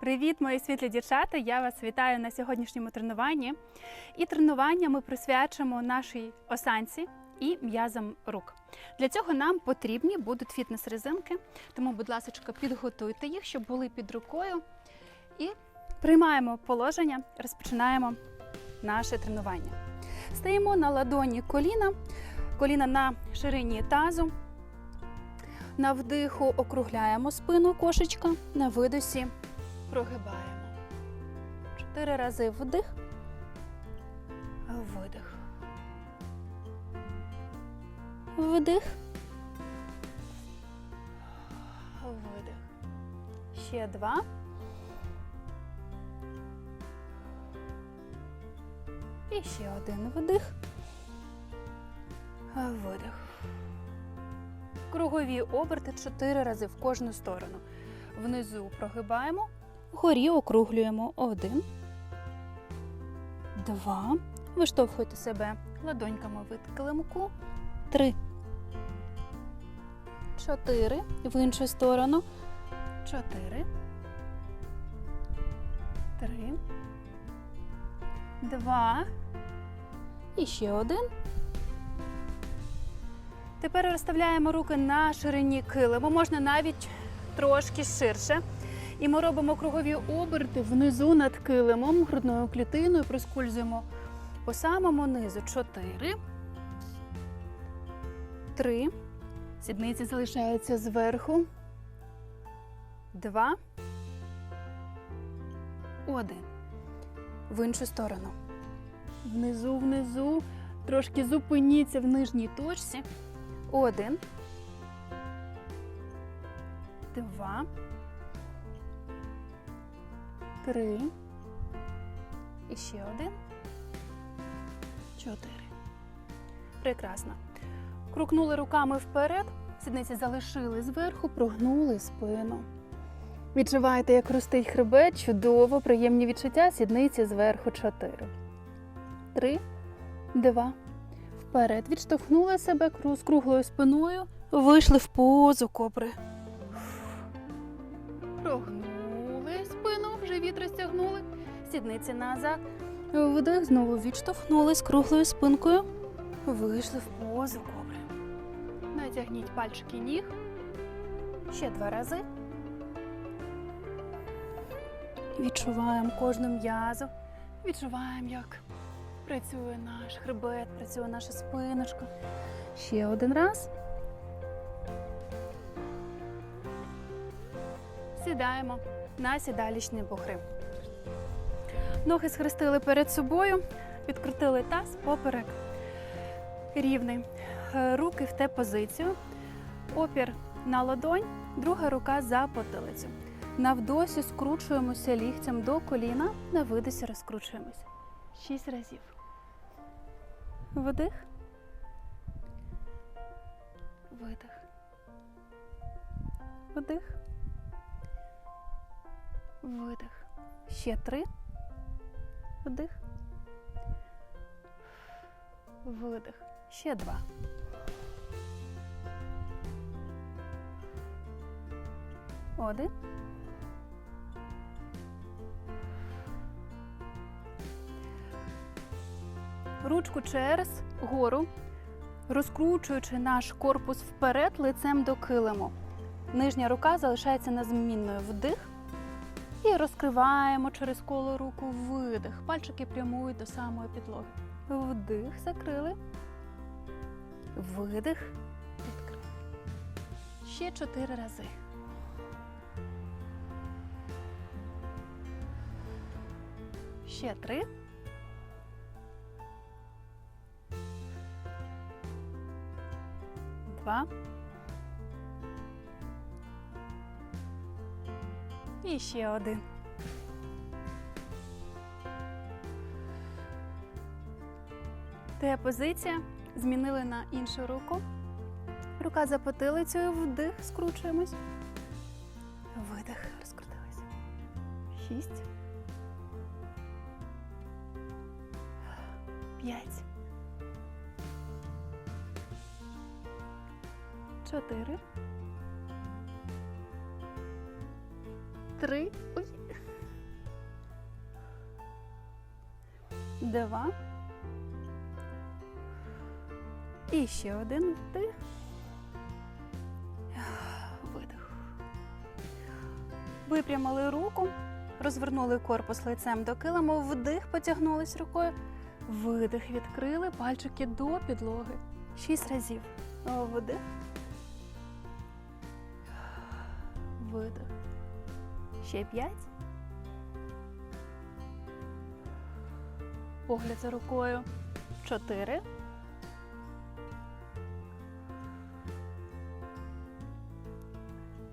Привіт, мої світлі дівчата! Я вас вітаю на сьогоднішньому тренуванні. І тренування ми присвячимо нашій осанці і м'язам рук. Для цього нам потрібні будуть фітнес-резинки, тому, будь ласка, підготуйте їх, щоб були під рукою. І приймаємо положення, розпочинаємо наше тренування. Стаємо на ладоні коліна, коліна на ширині тазу. На вдиху округляємо спину кошечка, на видосі прогибаємо. Чотири рази вдих, видих. Вдих. Видих. Ще два. І ще один вдих. Видих. Кругові оберти чотири рази в кожну сторону. Внизу прогибаємо, вгорі округлюємо один, два. Виштовхуйте себе ладоньками від килимку. Три. Чотири. В іншу сторону. Чотири. Три. Два. І ще один. Тепер розставляємо руки на ширині килиму, можна навіть трошки ширше. І ми робимо кругові оберти внизу над килимом, грудною клітиною, проскользуємо по самому низу. Чотири. Три. Сідниці залишаються зверху. Два. Один. В іншу сторону. Внизу, внизу. Трошки зупиніться в нижній точці. Один. Два. Три. І ще один. Чотири. Прекрасно. Крукнули руками вперед. Сідниці залишили зверху, прогнули спину. Відчуваєте, як ростить хребет, чудово, приємні відчуття, сідниці зверху чотири. Три, два. Вперед. Відштовхнули себе з круглою спиною. Вийшли в позу кобри. Сідниці назад. Вдих, знову відштовхнули з круглою спинкою. Вийшли в позу кобри. Натягніть пальчики ніг. Ще два рази. Відчуваємо кожну м'язу. Відчуваємо, як працює наш хребет, працює наша спиночка. Ще один раз. Сідаємо на сідалічні бугри. Ноги схрестили перед собою, підкрутили таз поперек рівний. Е, Руки в те позицію. Опір на ладонь, друга рука за потилицю. На вдосі скручуємося ліктем до коліна, на видосі розкручуємося. Шість разів. Вдих. Видих. Вдих. Видих. Ще три. Вдих. Видих. Ще два. Один. Ручку через гору, розкручуючи наш корпус вперед лицем до килиму. Нижня рука залишається незмінною. Вдих. І розкриваємо через коло руку видих. Пальчики прямують до самої підлоги. Вдих, закрили. Видих. Відкрили. Ще чотири рази. Ще три. Два. І ще один. Те позиція. Змінили на іншу руку. Рука за потилицею, вдих, скручуємось. Видих, розкрутилися. Шість. три, ой, два. І ще один вдих. Видих. Випрямили руку, розвернули корпус лицем до килиму, вдих, потягнулись рукою, видих, відкрили пальчики до підлоги. Шість разів. Вдих. Ще п'ять. Погляд за рукою. Чотири.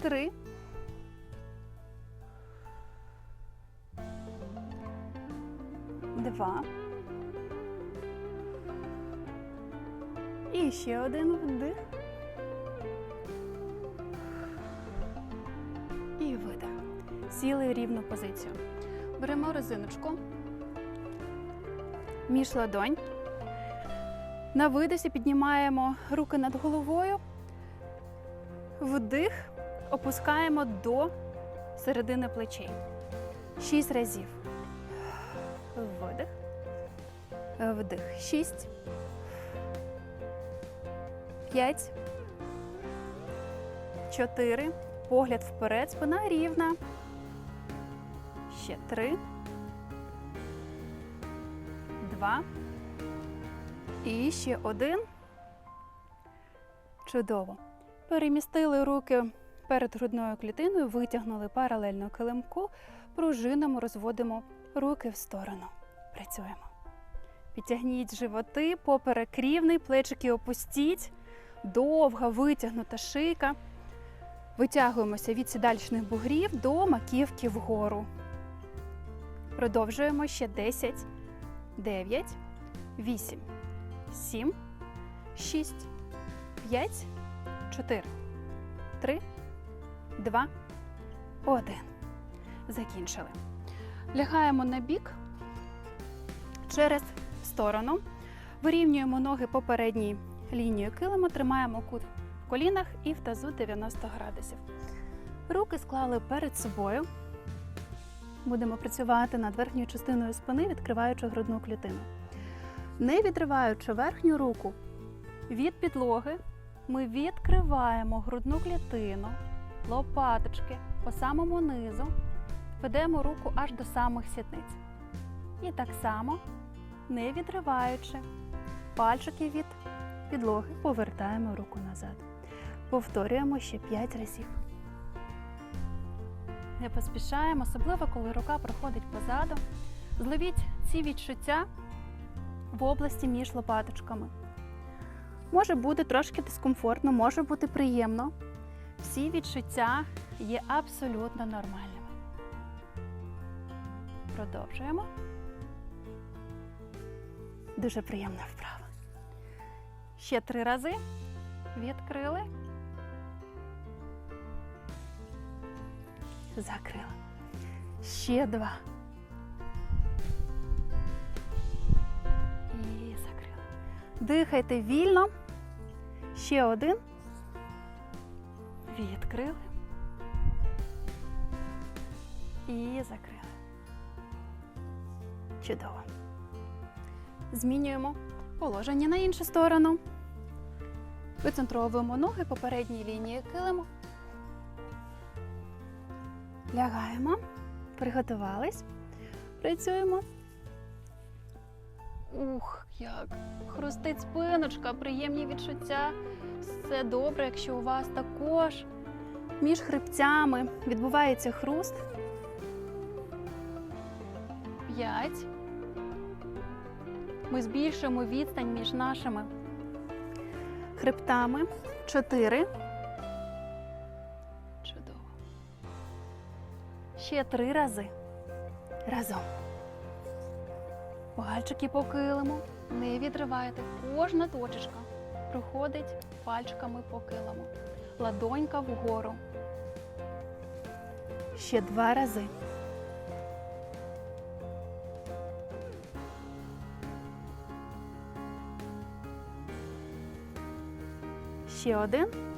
Три. Два. І ще один вдих. Сіли в рівну позицію. Беремо резиночку між ладонь. На видосі піднімаємо руки над головою. Вдих опускаємо до середини плечей. Шість разів. Видих. Вдих. Шість. П'ять. Чотири. Погляд вперед. Спина рівна. Ще три. Два. І ще один. Чудово. Перемістили руки перед грудною клітиною, витягнули паралельно килимку, пружинами розводимо руки в сторону. Працюємо. Підтягніть животи, поперек рівний, плечики опустіть, довга витягнута шийка. Витягуємося від сідальчних бугрів до маківки вгору. Продовжуємо ще 10, 9, 8, 7, 6, 5, 4, 3, 2, 1. Закінчили. Лягаємо на бік через сторону. Вирівнюємо ноги по передній лінії килиму, тримаємо кут в колінах і в тазу 90 градусів. Руки склали перед собою. Будемо працювати над верхньою частиною спини, відкриваючи грудну клітину. Не відриваючи верхню руку від підлоги, ми відкриваємо грудну клітину, лопаточки по самому низу, ведемо руку аж до самих сідниць. І так само, не відриваючи пальчики від підлоги, повертаємо руку назад. Повторюємо ще 5 разів. Не поспішаємо, особливо коли рука проходить позаду. Зловіть ці відчуття в області між лопаточками. Може бути трошки дискомфортно, може бути приємно. Всі відчуття є абсолютно нормальними. Продовжуємо. Дуже приємна вправа. Ще три рази. Відкрили. Закрила. Ще два. І закрила. Дихайте вільно. Ще один. Відкрили. І закрили. Чудово. Змінюємо положення на іншу сторону. Вицентровуємо ноги по передній лінії килиму. Лягаємо, приготувались, працюємо. Ух, як хрустить спиночка, приємні відчуття. Все добре, якщо у вас також між хребцями відбувається хруст. П'ять. Ми збільшуємо відстань між нашими хребтами. Чотири. Ще три рази. Разом. Пальчики по килиму. Не відривайте. Кожна точечка проходить пальчиками по килиму. Ладонька вгору. Ще два рази. Ще один.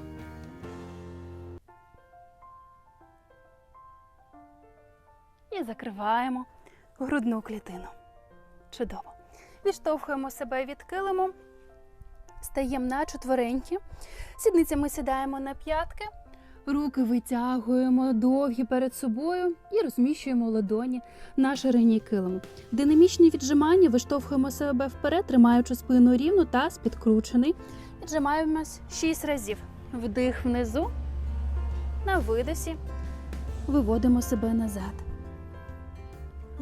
І закриваємо грудну клітину. Чудово. Відштовхуємо себе від килиму, стаємо на четвереньки, сідницями сідаємо на п'ятки, руки витягуємо довгі перед собою і розміщуємо ладоні на ширині килиму. Динамічні віджимання виштовхуємо себе вперед, тримаючи спину рівно та підкручений. Віджимаємось 6 разів. Вдих внизу, на видосі. Виводимо себе назад.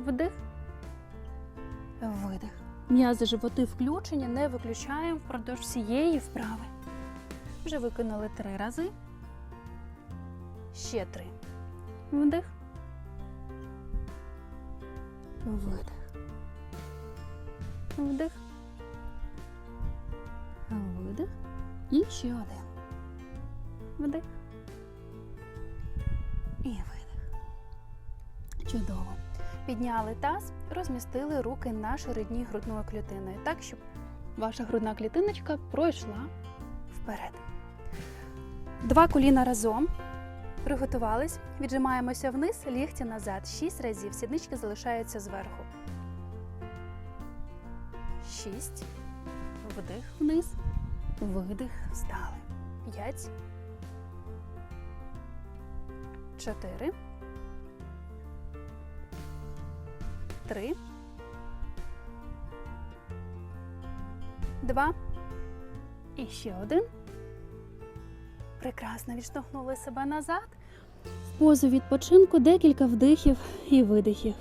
Вдих. Видих. М'язи животи включені, не виключаємо впродовж всієї вправи. Вже виконали три рази. Ще три. Вдих. Видих. Вдих. Видих. І ще один. Вдих. І видих. Чудово. Підняли таз, розмістили руки на ширині грудною клітиною, так, щоб ваша грудна клітиночка пройшла вперед. Два коліна разом. Приготувались. Віджимаємося вниз, лігті назад. Шість разів. Сіднички залишаються зверху. Шість. Вдих вниз. Видих. Встали. П'ять. Чотири. Три. Два. І ще один. Прекрасно відштовхнули себе назад. Позу відпочинку декілька вдихів і видихів.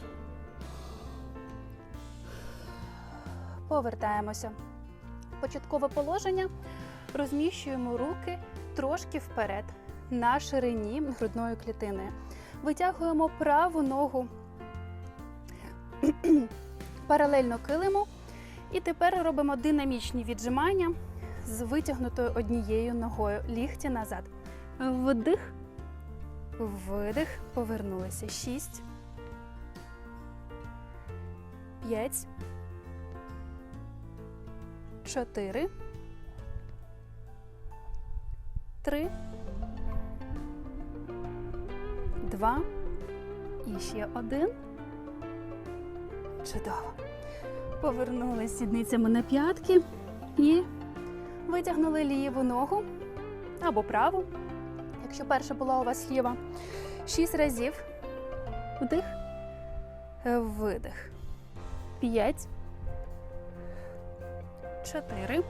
Повертаємося. Початкове положення. Розміщуємо руки трошки вперед на ширині грудної клітини. Витягуємо праву ногу паралельно килиму. І тепер робимо динамічні віджимання з витягнутою однією ногою. Лігті назад. Вдих, видих, повернулися. Шість. П'ять. Чотири. Три. Два. І ще один. Чудово. Повернулись сідницями на п'ятки і витягнули ліву ногу або праву, якщо перша була у вас ліва. Шість разів. Вдих, видих. П'ять. Чотири.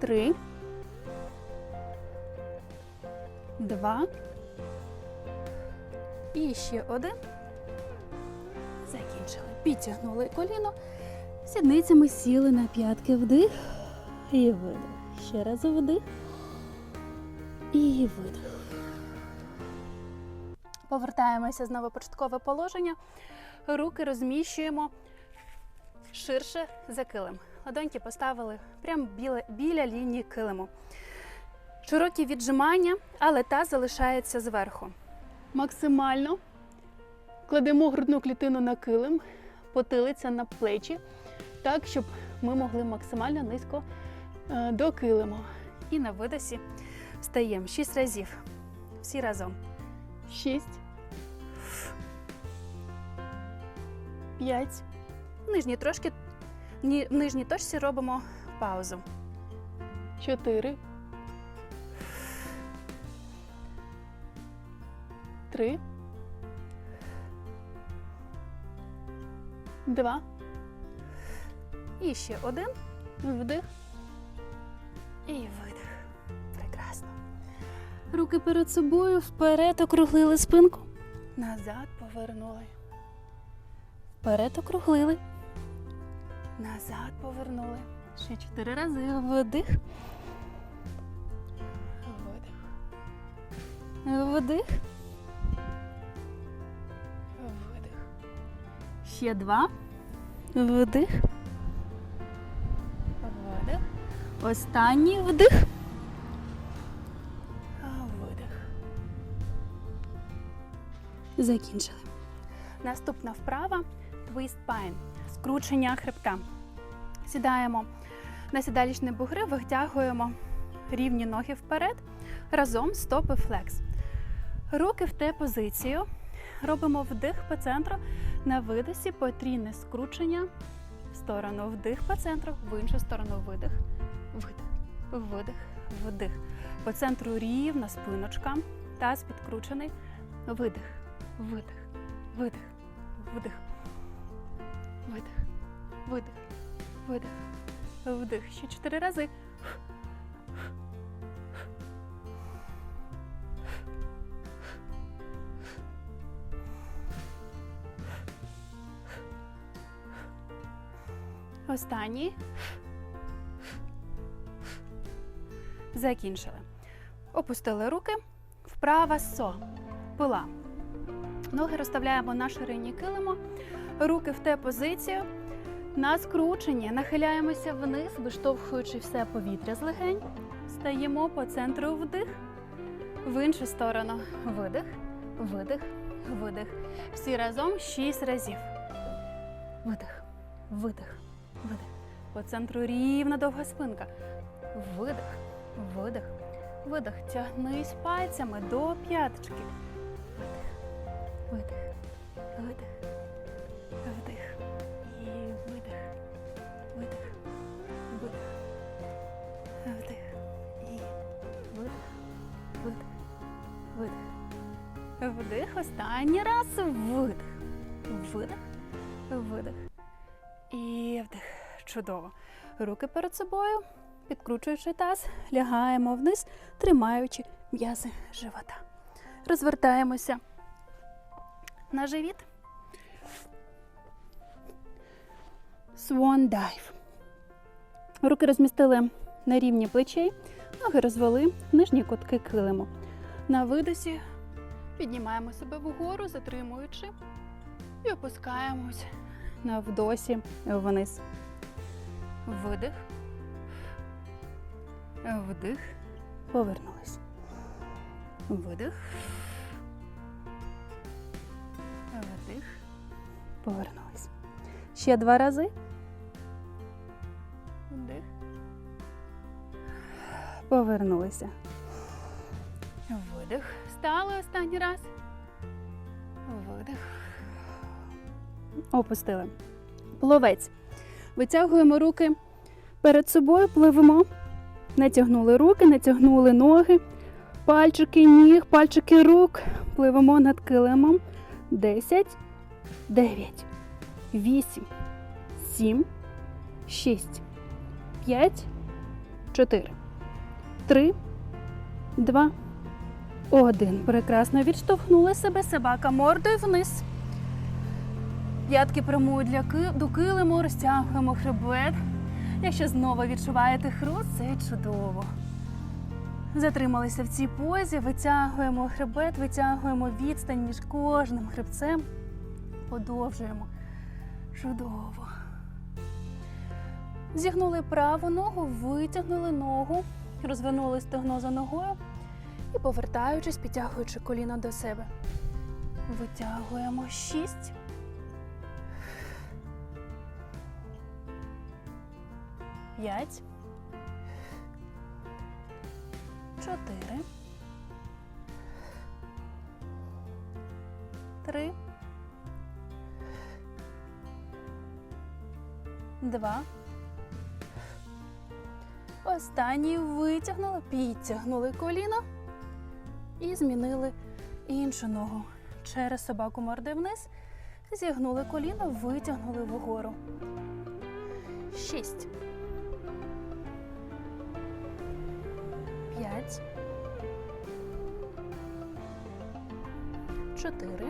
Три. Два. І ще один. Закінчили. Підтягнули коліно. Сідницями сіли на п'ятки вдих і видих. Ще раз вдих і видих. Повертаємося знову початкове положення. Руки розміщуємо ширше за килим. Ладоньки поставили прямо біля, біля лінії килиму. Широкі віджимання, але таз залишається зверху. Максимально кладемо грудну клітину на килим, потилиця на плечі, так, щоб ми могли максимально низько е, до килиму. І на видосі встаємо шість разів. Всі разом. Шість. П'ять. Нижні трошки. В нижній точці робимо паузу. Чотири. Три. Два. І ще один. Вдих. І видих. Прекрасно. Руки перед собою, вперед округлили спинку. Назад повернули. Вперед округлили. Назад повернули. Ще чотири рази. Вдих. Видих. Вдих. Ще два. Вдих. Видих. Останній вдих. Видих. Закінчили. Наступна вправа twist spine. Скручення хребта. Сідаємо на сідалічні бугри, витягуємо рівні ноги вперед. Разом стопи флекс. Руки в те позицію. Робимо вдих по центру, На видосі потрійне скручення в сторону вдих по центру, в іншу сторону видих, видих, видих, вдих. По центру рівна спиночка, таз підкручений, видих, видих, видих, вдих, видих, видих, видих, вдих. Ще чотири рази. Останній. Закінчили. Опустили руки. Вправа со. Пила. Ноги розставляємо на ширині килиму. Руки в те позицію. На скрученні нахиляємося вниз, виштовхуючи все повітря з легень. Стаємо по центру вдих. В іншу сторону видих, видих, видих. Всі разом шість разів. Видих, видих, видих. По центру рівна довга спинка. Видих, видих, видих. Тягнись пальцями до п'яточки. Видих, видих, видих, вдих. І видих, видих, видих, вдих. І видих, видих, видих. Вдих. Останній раз. Видих. Видих. Видих. Чудово. Руки перед собою, підкручуючи таз, лягаємо вниз, тримаючи м'язи живота. Розвертаємося на живіт. Swan dive. Руки розмістили на рівні плечей, ноги розвели нижні кутки килиму. На видосі піднімаємо себе вгору, затримуючи, і опускаємось на вдосі вниз. Видих. Вдих. Повернулись. Видих. Вдих. Повернулись. Ще два рази. Вдих. Повернулися. Видих. Стали останній раз. Видих. Опустили. Пловець. Витягуємо руки перед собою, пливемо. Натягнули руки, натягнули ноги, пальчики ніг, пальчики рук. Пливемо над килимом. 10, 9, 8, 7, 6, 5, 4, 3, 2, 1. Прекрасно відштовхнули себе собака мордою вниз. П'ятки прямують для ки... до килиму, розтягуємо хребет. Якщо знову відчуваєте хруст, це чудово. Затрималися в цій позі, витягуємо хребет, витягуємо відстань між кожним хребцем. Подовжуємо. Чудово. Зігнули праву ногу, витягнули ногу, розвернули стегно за ногою і, повертаючись, підтягуючи коліно до себе. Витягуємо шість. П'ять. Чотири. Три. Два. Останній витягнули, підтягнули коліно і змінили іншу ногу. Через собаку морди вниз. Зігнули коліно, витягнули вгору. Шість. П'ять. Чотири.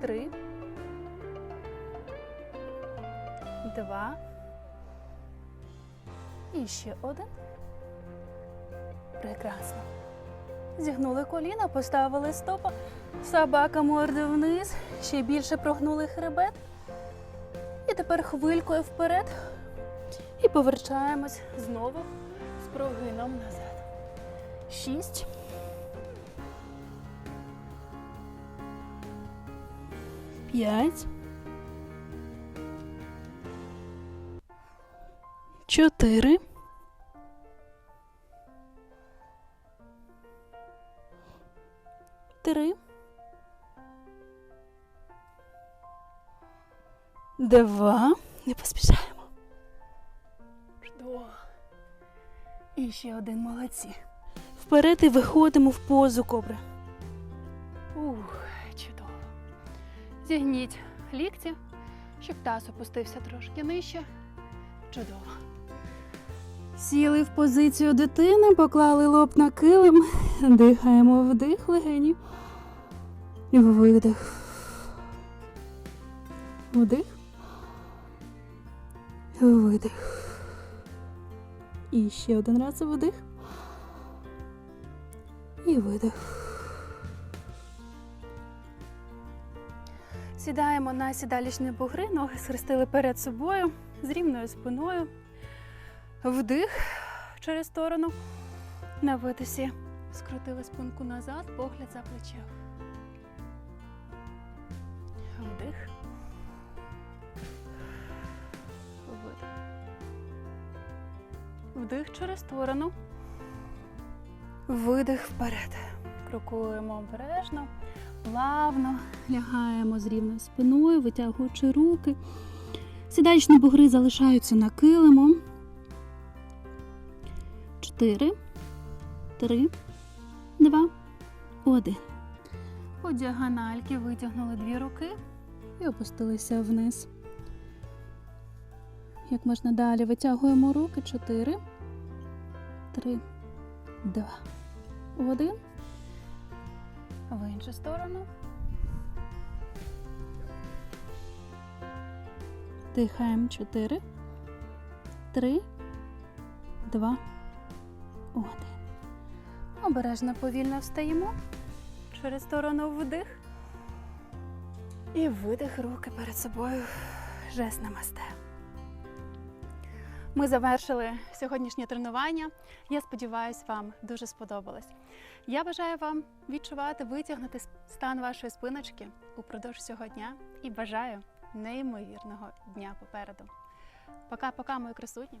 Три. Два. І ще один. Прекрасно. Зігнули коліна, поставили стопа. Собака морди вниз. Ще більше прогнули хребет. І тепер хвилькою вперед повертаємось знову з прогином назад. Шість. П'ять. Чотири. Три. Два. Не поспішай. І ще один молодці. Вперед і виходимо в позу кобри. Ух, чудово. Зігніть лікті, щоб таз опустився трошки нижче. Чудово. Сіли в позицію дитини, поклали лоб на килим, дихаємо вдих легені. Видих. Вдих. Видих. І ще один раз вдих. І видих. Сідаємо на сідалічні бугри, ноги схрестили перед собою з рівною спиною. Вдих через сторону. На видисі скрутили спинку назад, погляд за плече. Вдих. Видих. Вдих через сторону. Видих вперед. Крокуємо обережно, плавно, лягаємо з рівною спиною, витягуючи руки. Сідачні бугри залишаються на килиму. Чотири, три, два, один. По діагональки витягнули дві руки і опустилися вниз. Як можна далі витягуємо руки. Чотири, три, два, один. В іншу сторону. Дихаємо. Чотири, три, два, один. Обережно повільно встаємо. Через сторону вдих. І видих руки перед собою. Жест намасте. Ми завершили сьогоднішнє тренування. Я сподіваюся, вам дуже сподобалось. Я бажаю вам відчувати, витягнути стан вашої спиночки упродовж цього дня і бажаю неймовірного дня попереду. Пока-пока, мої красуні!